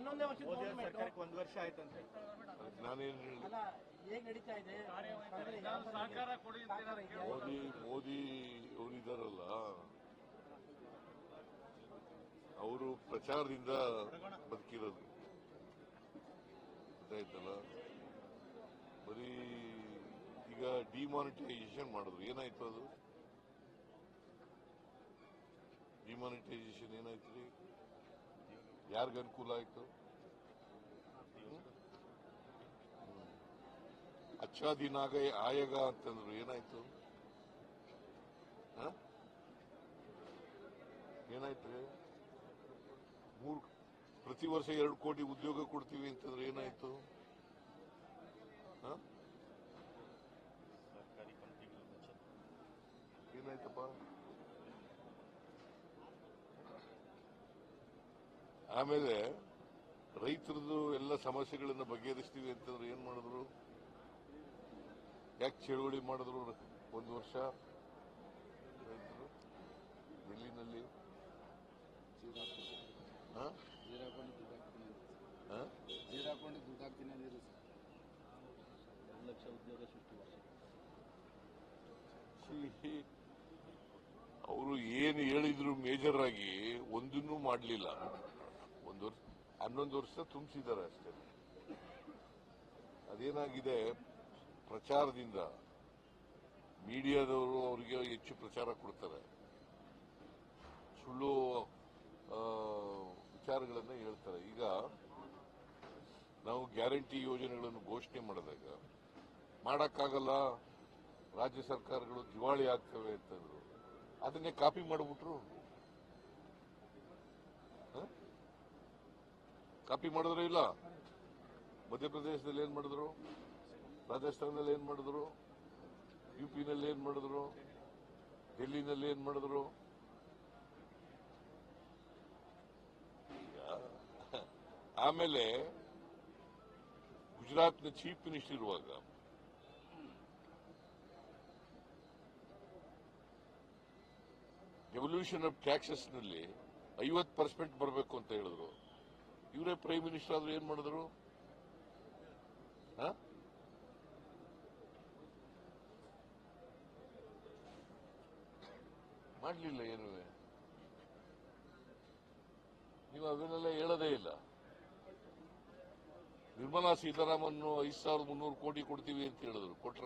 ಹನ್ನೊಂದನೇ ವರ್ಷದ ಮೋದಿ ಅವ್ರ ಗೌರ್ಮೆಂಟ್ ಸರ್ಕಾರಕ್ಕೆ ಒಂದು ವರ್ಷ ಆಯ್ತಂತೆ. ನಾನೇನು ಹೇಳಿ ಅಲ್ಲ ಹೇಗ್ ನಡೀತಾ ಇದೆ? ಸಹಕಾರ ಕೊಡಿ ಅಂತ ಏನಾದ್ರು ಕೇಳಿ- ಮೋದಿ ಮೋದಿ ಅವರಿದ್ದಾರಲ್ಲ ಅವರು ಪ್ರಚಾರದಿಂದ ಬದುಕಿರೋದು. ಗೊತ್ತಾಯ್ತಲ್ಲ? ಬರೀ ಈಗ ಡಿಮಾನಿಟೈಸೇಷನ್ ಮಾಡಿದ್ರು. ಏನಾಯ್ತು ಅದು? ಡಿಮಾನಿಟೈಸೇಷನ್ ಏನಾಯ್ತು ರೀ? ಯಾರಿಗ ಅನುಕೂಲ ಆಯಿತು ಹ್ಮ್? ಹ್ಮ್. ಅಚ್ಚಾ ದಿನಾಗ ಆಯಗ ಅಂತಂದ್ರು ಏನಾಯ್ತು ಹ? ಏನಾಯ್ತು ಮೂರು ಪ್ರತಿ ವರ್ಷ ಎರಡು ಕೋಟಿ ಉದ್ಯೋಗ ಕೊಡ್ತೀವಿ ಅಂತಂದ್ರೆ ಏನಾಯ್ತು ಏನಾಯ್ತಪ್ಪ ಆಮೇಲೆ ರೈತರದ್ದು ಎಲ್ಲ ಸಮಸ್ಯೆಗಳನ್ನು ಬಗೆಹರಿಸ್ತೀವಿ ಅಂತಂದ್ರೆ ಏನ್ ಮಾಡಿದ್ರು? ಯಾಕೆ ಚಳುವಳಿ ಮಾಡಿದ್ರು ಒಂದು ವರ್ಷ ರೈತರು? ಡೆಲ್ಲಿನಲ್ಲಿ ಲಕ್ಷ ಉದ್ಯೋಗ ಸೃಷ್ಟಿ ಅವರು ಏನು ಹೇಳಿದ್ರು ಮೇಜರ್ ಆಗಿ ಒಂದನ್ನೂ ಮಾಡಲಿಲ್ಲ. ಹನ್ನೊಂದು ವರ್ಷ ತುಂಬಿಸಿದ್ದಾರೆ ಅಷ್ಟೇ. ಅದೇನಾಗಿದೆ? ಪ್ರಚಾರದಿಂದ ಮೀಡಿಯಾದವರು ಅವರಿಗೆ ಹೆಚ್ಚು ಪ್ರಚಾರ ಕೊಡ್ತಾರೆ. ಸುಳ್ಳು ವಿಚಾರಗಳನ್ನು ಹೇಳ್ತಾರೆ. ಈಗ ನಾವು ಗ್ಯಾರಂಟಿ ಯೋಜನೆಗಳನ್ನು ಘೋಷಣೆ ಮಾಡಿದಾಗ ಮಾಡೋಕ್ಕಾಗಲ್ಲ, ರಾಜ್ಯ ಸರ್ಕಾರಗಳು ದಿವಾಳಿ ಆಗ್ತವೆ ಅಂತಂದ್ರು. ಅದನ್ನೇ ಕಾಪಿ ಮಾಡಿಬಿಟ್ರು ಕಾಪಿ ಮಾಡಿದ್ರು ಇಲ್ಲ? ಮಧ್ಯಪ್ರದೇಶದಲ್ಲಿ ಏನ್ ಮಾಡಿದ್ರು? ರಾಜಸ್ಥಾನದಲ್ಲಿ ಏನ್ ಮಾಡಿದ್ರು? ಯುಪಿನಲ್ಲಿ ಏನ್ ಮಾಡಿದ್ರು? ಡೆಲ್ಲಿನಲ್ಲಿ ಏನ್ ಮಾಡಿದ್ರು? ಆಮೇಲೆ ಗುಜರಾತ್ನ ಚೀಫ್ ಮಿನಿಸ್ಟರ್ ಇರುವಾಗ ರೆವಲ್ಯೂಷನ್ ಆಫ್ ಟ್ಯಾಕ್ಸಸ್ನಲ್ಲಿ ಐವತ್ತು ಪರ್ಸೆಂಟ್ ಬರಬೇಕು ಅಂತ ಹೇಳಿದ್ರು. ಇವರೇ ಪ್ರೈಮ್ ಮಿನಿಸ್ಟರ್ ಆದ್ರೂ ಏನ್ ಮಾಡಿದ್ರು? ಮಾಡಲಿಲ್ಲ ಏನು? ನೀವು ಅದನ್ನೆಲ್ಲ ಹೇಳೋದೇ ಇಲ್ಲ. ನಿರ್ಮಲಾ ಸೀತಾರಾಮನ್ ಐದು ಸಾವಿರದ ಮುನ್ನೂರು ಕೋಟಿ ಕೊಡ್ತೀವಿ ಅಂತ ಹೇಳಿದ್ರು. ಕೊಟ್ರ?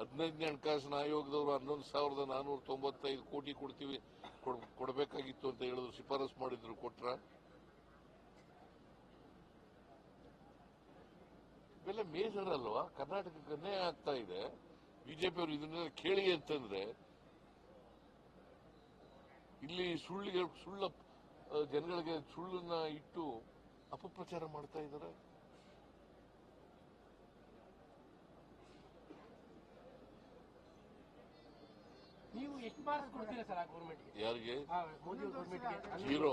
ಹದಿನೈದನೇ ಹಣಕಾಸಿನ ಆಯೋಗದವರು ಹನ್ನೊಂದು ಸಾವಿರದ ನಾನೂರ ತೊಂಬತ್ತೈದು ಕೋಟಿ ಕೊಡ್ತೀವಿ, ಕೊಡ್- ಕೊಡಬೇಕಾಗಿತ್ತು ಅಂತ ಹೇಳಿದ್ರು. ಶಿಫಾರಸು ಮಾಡಿದ್ರು. ಕೊಟ್ರ? ಇವೆಲ್ಲ ಮೇಜರ್ ಅಲ್ವಾ ಕರ್ನಾಟಕಕ್ಕೆ ಅನ್ಯಾಯ ಆಗ್ತಾ ಇದೆ ಬಿಜೆಪಿ ಅವರು ಇದನ್ನೆಲ್ಲ ಕೇಳಿ ಅಂತಂದ್ರೆ ಇಲ್ಲಿ ಸುಳ್ಳಿಗೆ ಸುಳ್ಳ ಜನಗಳಿಗೆ ಸುಳ್ಳನ್ನ ಇಟ್ಟು ಅಪಪ್ರಚಾರ ಮಾಡ್ತಾ ಇದ್ದಾರೆ ನೀವು ಎಷ್ಟು ಮಾರ್ಕ್ಸ್ ಕೊಡ್ತೀರಾ ಸರ್ ಆ ಗೌರ್ಮೆಂಟ್ಗೆ ಯಾರಿಗೆ? ಜೀರೋ